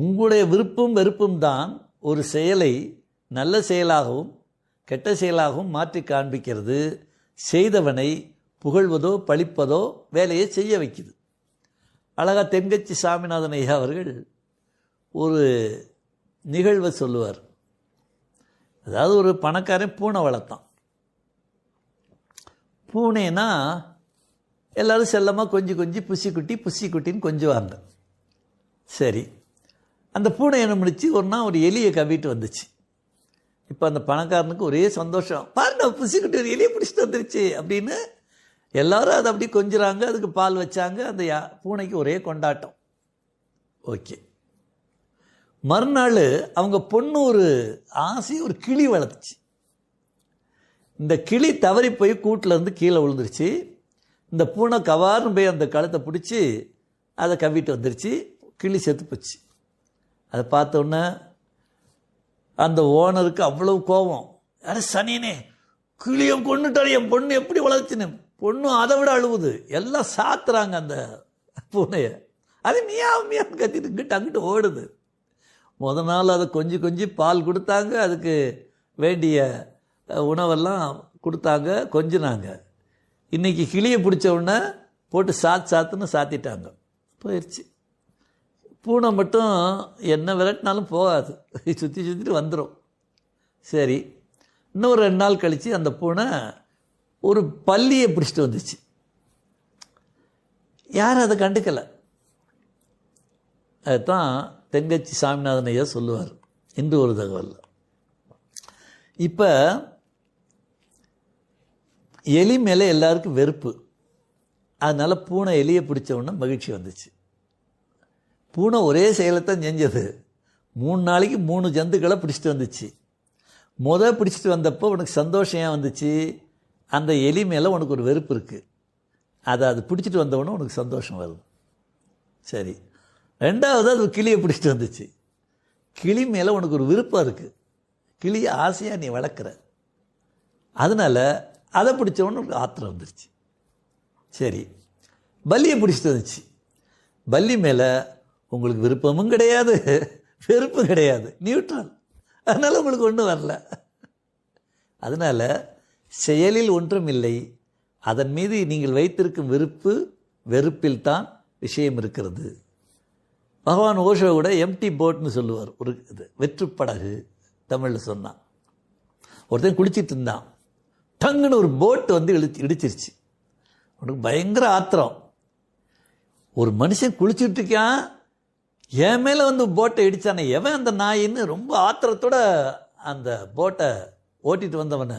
உங்களுடைய விருப்பம் வெறுப்பும் தான் ஒரு செயலை நல்ல செயலாகவும் கெட்ட செயலாகவும் மாற்றி காண்பிக்கிறது. செய்தவனை புகழ்வதோ பழிப்பதோ வேலையை செய்ய வைக்குது. அழகா தென்கட்சி சாமிநாதன் ஐயா அவர்கள் ஒரு நிகழ்வை சொல்லுவார். அதாவது ஒரு பணக்காரன் பூனை வளர்த்தான். பூனைனா எல்லாரும் செல்லமாக கொஞ்சி கொஞ்சி புசிக்குட்டி புசிக்குட்டின்னு கொஞ்சுவாங்க. சரி அந்த பூனை என்ன முடிச்சு ஒரு நாள் ஒரு எலியை கவிட்டு வந்துச்சு. இப்போ அந்த பணக்காரனுக்கு ஒரே சந்தோஷம். பாருங்க புசிக்கிட்டு ஒரு எலியை பிடிச்சிட்டு வந்துருச்சு அப்படின்னு எல்லாரும் அதை அப்படி கொஞ்சிறாங்க அதுக்கு பால் வச்சாங்க அந்த யா- பூனைக்கு ஒரே கொண்டாட்டம். ஓகே. மறுநாள் அவங்க பொண்ணு ஒரு ஆசை ஒரு கிளி வளர்த்துச்சு. இந்த கிளி தவறி போய் கூட்டிலேருந்து கீழே விழுந்துருச்சு. இந்த பூனை கவார்னு போய் அந்த கழுத்தை பிடிச்சி அதை கவ்விட்டு வந்துருச்சு. கிளி செத்து போச்சு. அதை பார்த்தோன்னே அந்த ஓனருக்கு அவ்வளவு கோபம். அட சனினே கிளியை கொண்டுட்டாரு என் பொண்ணு எப்படி வளர்ச்சின்னு பொண்ணும் அதை விட அழுவுது. எல்லாம் சாத்துறாங்க அந்த பூனையை. அது மியா மியான்னு கத்திட்டு இங்கிட்டு அங்கிட்டு ஓடுது. முத நாள் அதை கொஞ்சி கொஞ்சி பால் கொடுத்தாங்க. அதுக்கு வேண்டிய உணவெல்லாம் கொடுத்தாங்க கொஞ்சினாங்க. இன்றைக்கி கிளியை பிடிச்ச உடனே போட்டு சாத்து சாத்துன்னு சாத்திட்டாங்க. போயிடுச்சு பூனை மட்டும் என்ன விரட்டினாலும் போகாது. சுற்றி சுற்றிட்டு வந்துடும் சரி. இன்னும் ஒரு ரெண்டு நாள் கழித்து அந்த பூனை ஒரு பள்ளியை பிடிச்சிட்டு வந்துச்சு. யாரும் அதை கண்டுக்கலை. அதுதான் தென்கட்சி சாமிநாதன் ஐயா சொல்லுவார். இன்று ஒரு தகவல் இப்போ எலி மேலே எல்லாருக்கும் வெறுப்பு. அதனால் பூனை எலியை பிடிச்ச உடனே மகிழ்ச்சி வந்துச்சு. பூனை ஒரே செயலைத்தான் செஞ்சது மூணு நாளைக்கு மூணு ஜந்துக்களை பிடிச்சிட்டு வந்துச்சு. முத பிடிச்சிட்டு வந்தப்போ உனக்கு சந்தோஷம் ஏன் வந்துச்சு? அந்த எலி மேலே உனக்கு ஒரு வெறுப்பு இருக்குது அதை அது பிடிச்சிட்டு வந்தவொடனே உனக்கு சந்தோஷம் வருது. சரி. ரெண்டாவது அது கிளியை பிடிச்சிட்டு வந்துச்சு. கிளி மேலே உனக்கு ஒரு விருப்பம் இருக்குது கிளியை ஆசையாக நீ வளர்க்குற. அதனால் அதை பிடிச்சவொடனே உனக்கு ஆத்திரம் வந்துருச்சு. சரி. பல்லியை பிடிச்சிட்டு வந்துச்சு. பல்லி மேலே உங்களுக்கு விருப்பமும் கிடையாது வெறுப்பும் கிடையாது. நியூட்ரல் அதனால் உங்களுக்கு ஒன்றும் வரல. அதனால் செயலில் ஒன்றும் இல்லை. அதன் மீது நீங்கள் வைத்திருக்கும் விருப்பு வெறுப்பில் தான் விஷயம் இருக்கிறது. பகவான் ஓஷோ கூட எம்டி போட்னு சொல்லுவார். ஒரு இது வெற்றுப்படகு தமிழில் சொன்னான் ஒருத்தன் குளிச்சிட்டு இருந்தான். டங்குன்னு ஒரு போட் வந்து இழுத்து இடிச்சிருச்சு. உனக்கு பயங்கர ஆத்திரம். ஒரு மனுஷன் குளிச்சுட்டு இருக்கான் என் மேலே வந்து போட்டை இடித்தானே எவன் அந்த நாயின்னு ரொம்ப ஆத்திரத்தோட அந்த போட்டை ஓட்டிட்டு வந்தவனை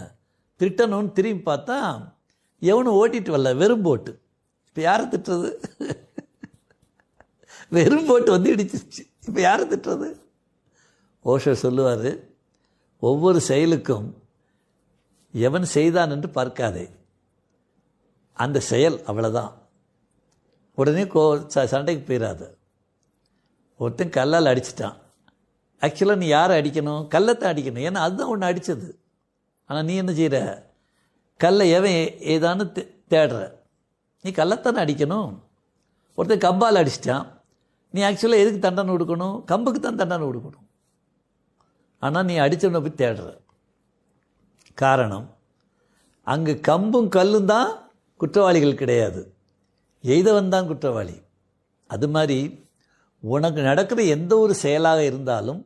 திட்டணும்னு திரும்பி பார்த்தா எவனும் ஓட்டிட்டு வரல வெறும் போட்டு இப்போ யாரை திட்டுறது? வெறும் போட்டு வந்து இடிச்சிருச்சு. இப்போ யாரை திட்டுறது? ஓஷோ சொல்லுவார் ஒவ்வொரு செயலுக்கும் எவன் செய்தான் என்று பார்க்காதே. அந்த செயல் அவ்வளோதான் உடனே கோ ச- சண்டைக்கு போயிடாது ஒருத்தன் கல்லால் அடிச்சிட்டான். ஆக்சுவலாக நீ யாரை அடிக்கணும்? கல்லத்தை அடிக்கணும். ஏன்னா அதுதான் ஒன்று அடித்தது ஆனால் நீ என்ன செய்கிற கல்லை எவன் ஏதானு ஏதான்னு தே- தேடுற. நீ கல்லைத்தானே அடிக்கணும்? ஒருத்தன் கம்பால் அடிச்சிட்டான். நீ ஆக்சுவலாக எதுக்கு தண்டனை கொடுக்கணும்? கம்புக்கு தான் தண்டனை கொடுக்கணும். ஆனால் நீ அடித்தவனை போய் தேடுற. காரணம் அங்கு கம்பும் கல்லும் தான் குற்றவாளிகள் கிடையாது. எய்தவன் தான் குற்றவாளி. அது மாதிரி உனக்கு நடக்கிற எந்த ஒரு செயலாக இருந்தாலும்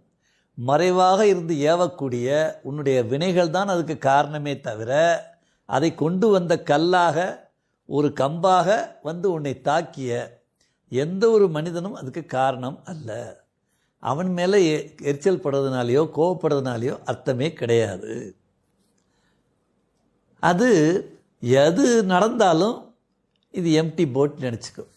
மறைவாக இருந்து ஏவக்கூடிய உன்னுடைய வினைகள் தான் அதுக்கு காரணமே தவிர அதை கொண்டு வந்த கல்லாக ஒரு கம்பாக வந்து உன்னை தாக்கிய எந்த ஒரு மனிதனும் அதுக்கு காரணம் அல்ல. அவன் மேலே எரிச்சல் படுறதுனாலையோ கோவப்படுறதுனாலையோ அர்த்தமே கிடையாது. அது எது நடந்தாலும் இது எம்டி போட் நினச்சிக்கும்